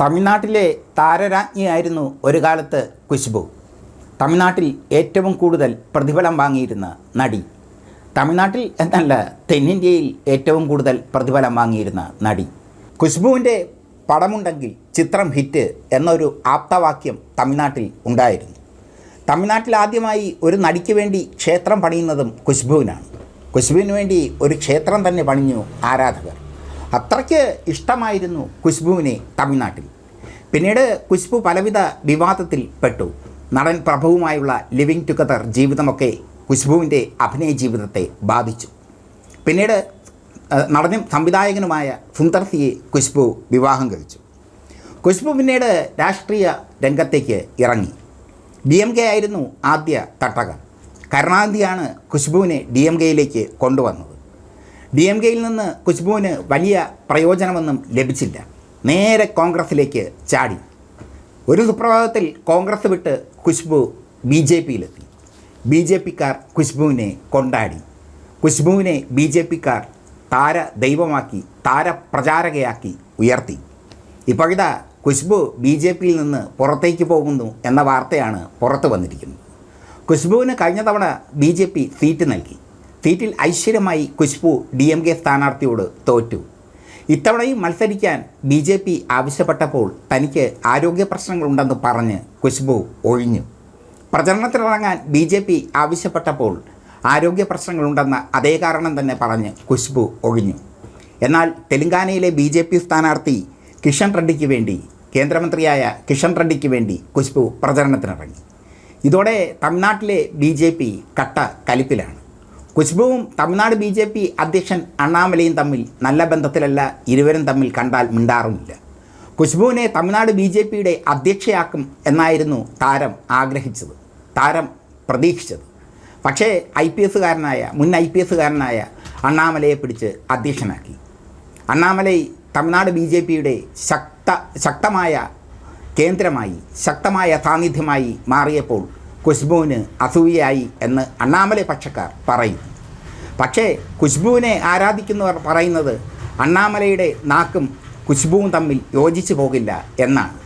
തമിഴ്നാട്ടിലെ താരരാജ്ഞിയായിരുന്നു ഒരു കാലത്ത് കുശ്ബു തമിഴ്നാട്ടിൽ ഏറ്റവും കൂടുതൽ പ്രതിഫലം വാങ്ങിയിരുന്ന നടി. തമിഴ്നാട്ടിൽ എന്നല്ല തെന്നിന്ത്യയിൽ ഏറ്റവും കൂടുതൽ പ്രതിഫലം വാങ്ങിയിരുന്ന നടി. കുശ്ബുവിന്റെ പടമുണ്ടെങ്കിൽ ചിത്രം ഹിറ്റ് എന്നൊരു ആപ്തവാക്യം തമിഴ്നാട്ടിൽ ഉണ്ടായിരുന്നു. തമിഴ്നാട്ടിൽ ആദ്യമായി ഒരു നടിക്ക് വേണ്ടി ക്ഷേത്രം പണിയുന്നതും കുശ്ബുവിനാണ് കുശ്ബുവിന് വേണ്ടി ഒരു ക്ഷേത്രം തന്നെ പണിഞ്ഞു ആരാധകർ. അത്രയ്ക്ക് ഇഷ്ടമായിരുന്നു കുശ്ബുവിനെ തമിഴ്നാട്ടിൽ. പിന്നീട് കുശ്ബു പലവിധ വിവാദത്തിൽ പെട്ടു. നടൻ പ്രഭുവുമായുള്ള ലിവിങ് ടുഗദർ ജീവിതമൊക്കെ കുശ്ബുവിന്റെ അഭിനയ ജീവിതത്തെ ബാധിച്ചു. പിന്നീട് നടനും സംവിധായകനുമായ സുന്ദർ സിയെ കുശ്ബു വിവാഹം കഴിച്ചു. കുശ്ബു പിന്നീട് രാഷ്ട്രീയ രംഗത്തേക്ക് ഇറങ്ങി. ഡി എം കെ ആയിരുന്നു ആദ്യ തട്ടകം. കരുണാനിധിയാണ് കുശ്ബുവിനെ ഡി എം കെയിലേക്ക് കൊണ്ടുവന്നത്. ഡി എം കെയിൽ നിന്ന് കുശ്ബുവിന് വലിയ പ്രയോജനമൊന്നും ലഭിച്ചില്ല. നേരെ കോൺഗ്രസിലേക്ക് ചാടി. ഒരു സുപ്രഭാതത്തിൽ കോൺഗ്രസ് വിട്ട് കുശ്ബു ബി ജെ പിയിലെത്തി. ബി ജെ പിക്കാർ കുശ്ബുവിനെ കൊണ്ടാടി. കുശ്ബുവിനെ ബി ജെ പിക്കാർ താര ദൈവമാക്കി താര പ്രചാരകയാക്കി ഉയർത്തി. ഇപ്പോഴിതാ കുശ്ബു ബി ജെ പിയിൽ നിന്ന് പുറത്തേക്ക് പോകുന്നു എന്ന വാർത്തയാണ് പുറത്തു വന്നിരിക്കുന്നത്. കുശ്ബുവിന് കഴിഞ്ഞ തവണ ബി ജെ പി സീറ്റ് നൽകി. സീറ്റിൽ ഐശ്വര്യമായി കുശ്ബു ഡി എം കെ സ്ഥാനാർത്ഥിയോട് തോറ്റു. ഇത്തവണയും മത്സരിക്കാൻ ബി ജെ പി ആവശ്യപ്പെട്ടപ്പോൾ തനിക്ക് ആരോഗ്യ പ്രശ്നങ്ങളുണ്ടെന്ന് പറഞ്ഞ് കുശ്ബു ഒഴിഞ്ഞു. പ്രചരണത്തിനിറങ്ങാൻ ബി ജെ പി ആവശ്യപ്പെട്ടപ്പോൾ ആരോഗ്യ പ്രശ്നങ്ങളുണ്ടെന്ന അതേ കാരണം തന്നെ പറഞ്ഞ് കുശ്ബു ഒഴിഞ്ഞു. എന്നാൽ തെലങ്കാനയിലെ ബി ജെ പി സ്ഥാനാർത്ഥി കിഷൻ റെഡ്ഡിക്ക് വേണ്ടി കേന്ദ്രമന്ത്രിയായ കിഷൻ റെഡ്ഡിക്ക് വേണ്ടി കുശ്ബു പ്രചരണത്തിനിറങ്ങി. ഇതോടെ തമിഴ്നാട്ടിലെ ബി ജെ പി കട്ട കലിപ്പിലാണ്. കുശ്ബുവും തമിഴ്നാട് ബി ജെ പി അധ്യക്ഷൻ അണ്ണാമലയും തമ്മിൽ നല്ല ബന്ധത്തിലല്ല ഇരുവരും തമ്മിൽ കണ്ടാൽ മിണ്ടാറുമില്ല. കുശ്ബുവിനെ തമിഴ്നാട് ബി ജെ പിയുടെ അധ്യക്ഷയാക്കും എന്നായിരുന്നു താരം ആഗ്രഹിച്ചത് താരം പ്രതീക്ഷിച്ചത്. പക്ഷേ ഐ പി എസുകാരനായ മുൻ ഐ പി എസുകാരനായ അണ്ണാമലയെ പിടിച്ച് അധ്യക്ഷനാക്കി. അണ്ണാമലൈ തമിഴ്നാട് ബി ജെ പിയുടെ ശക്ത ശക്തമായ കേന്ദ്രമായി ശക്തമായ സാന്നിധ്യമായി മാറിയപ്പോൾ കുശ്ബുവിന് അസൂയായി എന്ന് അണ്ണാമലൈ പക്ഷക്കാർ പറയും. പക്ഷേ കുശ്ബുവിനെ ആരാധിക്കുന്നവർ പറയുന്നത് അണ്ണാമലയുടെ നാക്കും കുശ്ബുവും തമ്മിൽ യോജിച്ചു പോകില്ല എന്നാണ്.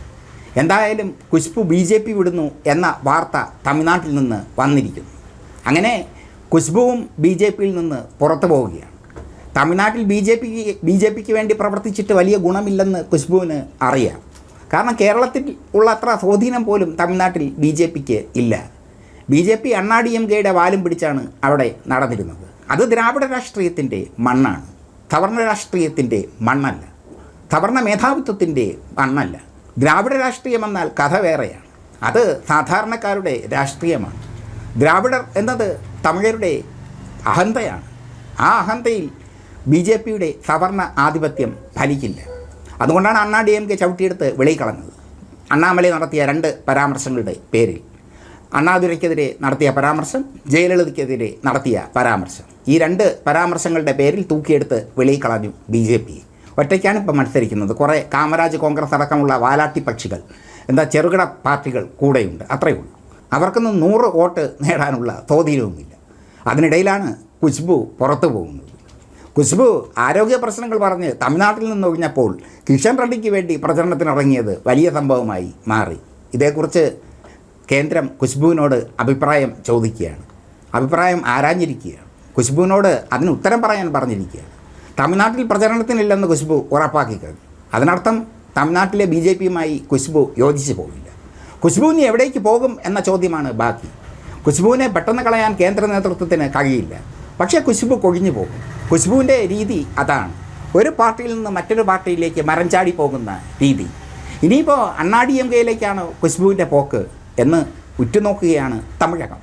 എന്തായാലും കുശ്ബു ബി ജെ പി വിടുന്നു എന്ന വാർത്ത തമിഴ്നാട്ടിൽ നിന്ന് വന്നിരിക്കുന്നു. അങ്ങനെ കുശ്ബുവും ബി ജെ പിയിൽ നിന്ന് പുറത്തു പോവുകയാണ്. തമിഴ്നാട്ടിൽ ബി ജെ പിക്ക് ബി ജെ പിക്ക് വേണ്ടി പ്രവർത്തിച്ചിട്ട് വലിയ ഗുണമില്ലെന്ന് കുശ്ബുവിന് അറിയാം. കാരണം കേരളത്തിൽ ഉള്ള അത്ര സ്വാധീനം പോലും തമിഴ്നാട്ടിൽ ബി ജെ പിക്ക് ഇല്ല. B J P Anna D M കെയുടെ വാലും പിടിച്ചാണ് അവിടെ നടന്നിരുന്നത്. അത് ദ്രാവിഡ രാഷ്ട്രീയത്തിന്റെ മണ്ണാണ്. സവർണ രാഷ്ട്രീയത്തിന്റെ മണ്ണല്ല. സവർണ മേധാവിത്വത്തിന്റെ മണ്ണല്ല. ദ്രാവിഡ രാഷ്ട്രീയം എന്നാൽ കഥ വേറെയാണ്. അത് സാധാരണക്കാരുടെ രാഷ്ട്രീയമാണ്. ദ്രാവിഡർ എന്നത് തമിഴരുടെ അഹന്തയാണ്. ആ അഹന്തയിൽ ബി ജെ പിയുടെ സവർണ ആധിപത്യം ഫലിക്കില്ല. അതുകൊണ്ടാണ് അണ്ണാ ഡി എം കെ ചവിട്ടിയെടുത്ത് വെളിയിൽ കളഞ്ഞത്. അണ്ണാമലൈ നടത്തിയ രണ്ട് പരാമർശങ്ങളുടെ പേരിൽ. അണ്ണാദുരയ്ക്കെതിരെ നടത്തിയ പരാമർശം ജയലളിതയ്ക്കെതിരെ നടത്തിയ പരാമർശം. ഈ രണ്ട് പരാമർശങ്ങളുടെ പേരിൽ തൂക്കിയെടുത്ത് വെളിയിൽ കളഞ്ഞു ബി ജെ പി. ഒറ്റയ്ക്കാണ് ഇപ്പം മത്സരിക്കുന്നത്. കുറേ കാമരാജ് കോൺഗ്രസ് അടക്കമുള്ള വാലാട്ടി പക്ഷികൾ എന്താ ചെറുകിട പാർട്ടികൾ കൂടെയുണ്ട്. അത്രയേ ഉള്ളൂ. അവർക്കൊന്നും നൂറ് വോട്ട് നേടാനുള്ള തോതിലുമില്ല അതിനിടയിലാണ് കുശ്ബു പുറത്തു പോകുന്നത്. കുശ്ബു ആരോഗ്യ പ്രശ്നങ്ങൾ പറഞ്ഞ് തമിഴ്നാട്ടിൽ നിന്ന് ഒഴിഞ്ഞപ്പോൾ കിഷൻ റെഡ്ഡിക്ക് വേണ്ടി പ്രചരണത്തിനിറങ്ങിയത് വലിയ സംഭവമായി മാറി. ഇതേക്കുറിച്ച് കേന്ദ്രം കുശ്ബുവിനോട് അഭിപ്രായം ചോദിക്കുകയാണ്. അഭിപ്രായം ആരാഞ്ഞിരിക്കുകയാണ്. കുശ്ബുവിനോട് അതിന് ഉത്തരം പറയാൻ പറഞ്ഞിരിക്കുകയാണ്. തമിഴ്നാട്ടിൽ പ്രചരണത്തിനില്ലെന്ന് കുശ്ബു ഉറപ്പാക്കി കഴിഞ്ഞു. അതിനർത്ഥം തമിഴ്നാട്ടിലെ ബി ജെ പിയുമായി കുശ്ബു യോജിച്ചു പോകില്ല ഇനി എവിടേക്ക് പോകും എന്ന ചോദ്യമാണ് ബാക്കി. കുശ്ബുവിനെ പെട്ടെന്ന് കളയാൻ കേന്ദ്ര നേതൃത്വത്തിന് കഴിയില്ല. പക്ഷേ കുശുമ്പ് കൊഴിഞ്ഞു പോകും. കുശുമ്പുവിന്റെ രീതി അതാണ്. ഒരു പാർട്ടിയിൽ നിന്ന് മറ്റൊരു പാർട്ടിയിലേക്ക് മരം ചാടി പോകുന്ന രീതി. ഇനിയിപ്പോൾ അണ്ണാ ഡി എം കെയിലേക്കാണ് കുശുമ്പുവിന്റെ പോക്ക് എന്ന് ഉറ്റുനോക്കുകയാണ് തമിഴകം.